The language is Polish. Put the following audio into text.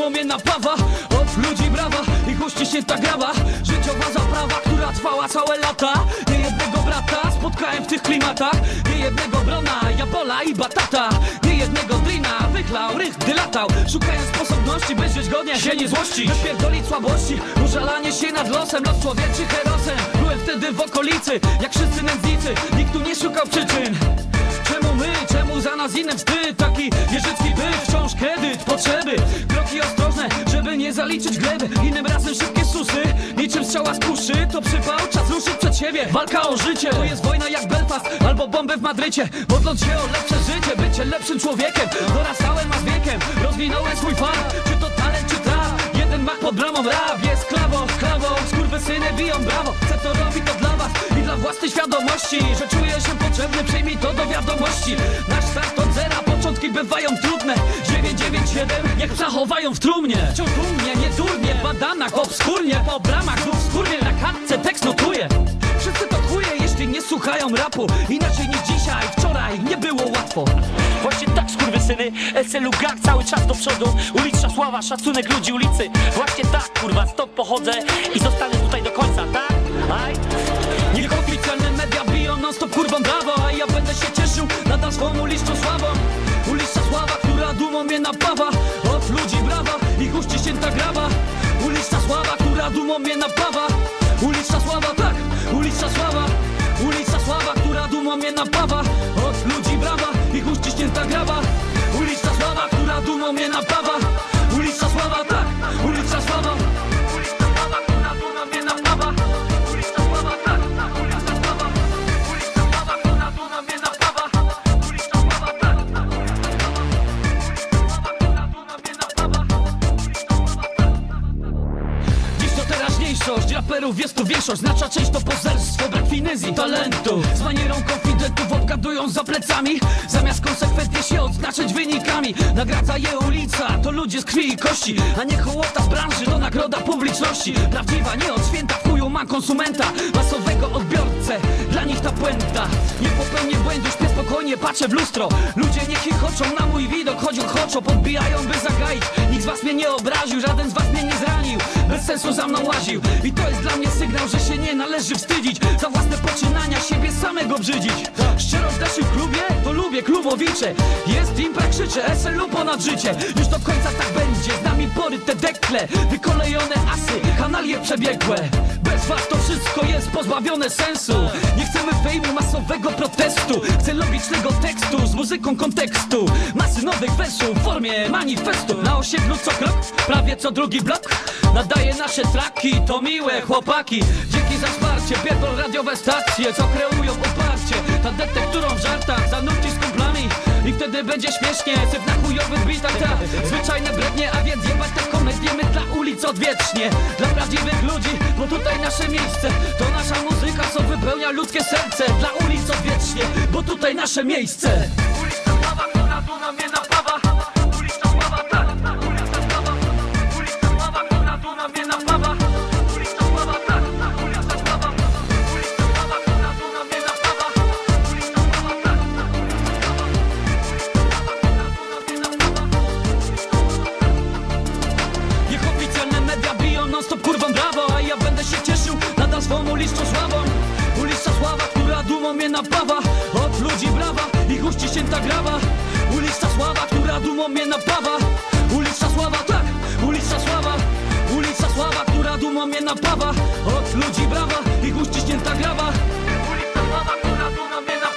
dumą mnie napawa Od ludzi brawa i huści się ta grawa. Życiowa zaprawa, która trwała całe lata. Nie jednego brata spotkałem w tych klimatach. Nie jednego brona, jabola i batata. Nie jednego drina wychlał, rych gdy latał. Szukając sposobności, by żyć godnie się nie złości. Wypierdolić słabości, użalanie się nad losem. Los człowieczy herosem, byłem wtedy w okolicy Jak wszyscy nędznicy, nikt tu nie szukał przyczyn. Czemu my, czemu za nas innym wstyd? Taki wieżycki byt, wciąż kredyt, potrzeby. Kroki ostrożne, żeby nie zaliczyć gleby. Innym razem szybkie susy, niczym strzała z kuszy. To przypał, czas ruszyć przed siebie. Walka o życie, to jest wojna jak Belfast Albo bomby w Madrycie. Modląc się o lepsze życie, bycie lepszym człowiekiem. Dorastałem, a z wiekiem rozwinąłem swój fart Czy to talent, czy traf? Jeden mach pod bramą, rap jest klawą, klawą. Skurwysyny biją brawo, chcę to robić to dla was I dla własnej świadomości, że czuję się potrzebny. Przyjmij to do wiadomości. Nasz start od zera, początki bywają trudne 997, jak przechowają w trumnie. Wciąż dumnie, nie durnie, badanach obskurnie. Po bramach znów skórnie, na kartce tekst notuję Wszyscy to chuje, jeśli nie słuchają rapu. Inaczej niż dzisiaj, wczoraj, nie było łatwo. Właśnie tak, skurwysyny, SLU gang cały czas do przodu. Uliczna sława, szacunek ludzi ulicy. Właśnie tak, kurwa, stąd pochodzę I zostanę tutaj do końca, tak? Aj? Niech oficjalne media biją non stop kurwą brawo A ja będę się cieszył. Nadal swą uliczną sławą dumą mnie napawa Od ludzi brawa i huści się ta grawa. Uliczna sława, która dumą mnie napawa. Uliczna sława, tak, uliczna sława. Uliczna sława, która dumą mnie napawa raperów jest tu większość. Znacza część to pozerstwo, brak finezji, talentu. Z manierą konfidentów obgadują za plecami. Zamiast konsekwentnie się odznaczyć wynikami. Nagradza je ulica, to ludzie z krwi i kości. A nie hołota z branży, to nagroda publiczności. Prawdziwa, nie od święta, w chuju mam konsumenta. Masowego odbiorcę, dla nich ta puenta. Nie popełnię błędu, śpię spokojnie, patrzę w lustro. Ludzie nie chichoczą na mój widok, choć chodzą Podbijają, by zagaić. Nikt z was mnie nie obraził, żaden z was mnie nie Bez sensu za mną łaził. I to jest dla mnie sygnał, że się nie należy wstydzić. Za własne poczynania siebie samego brzydzić. Szczerość w naszym klubie, to lubię klubowicze Jest impra, krzyczę, SLU ponad życie. Już do końca tak będzie, z nami pory te dekle. Wykolejone asy, kanalie przebiegłe. Bez was to wszystko jest pozbawione sensu. Nie chcemy fejmu, masowego protestu. Chcę logicznego tekstu z muzyką kontekstu. Masy nowych wersów w formie manifestu. Na osiedlu co krok, prawie co drugi blok. Nadaje nasze traki, to miłe chłopaki. Dzięki za wsparcie, pierdol radiowe stacje Co kreują oparcie. Ta detekturą w żartach, zanurci z kumplami I wtedy będzie śmiesznie, syf na chujowych bitach ta. Zwyczajne brednie, a więc jebać te komedie My dla ulic odwiecznie, dla prawdziwych ludzi Bo tutaj nasze miejsce, to nasza muzyka Co wypełnia ludzkie serce. Dla ulic odwiecznie, bo tutaj nasze miejsce Ona mnie napawa Od ludzi brawa I gości się ta grawa. Uliczna sława, która dumą mnie napawa. Uliczna sława, tak, uliczna sława. Uliczna sława, która dumą mnie napawa. Od ludzi brawa I gości się ta grawa. Uliczna sława, która dumą mnie napawa.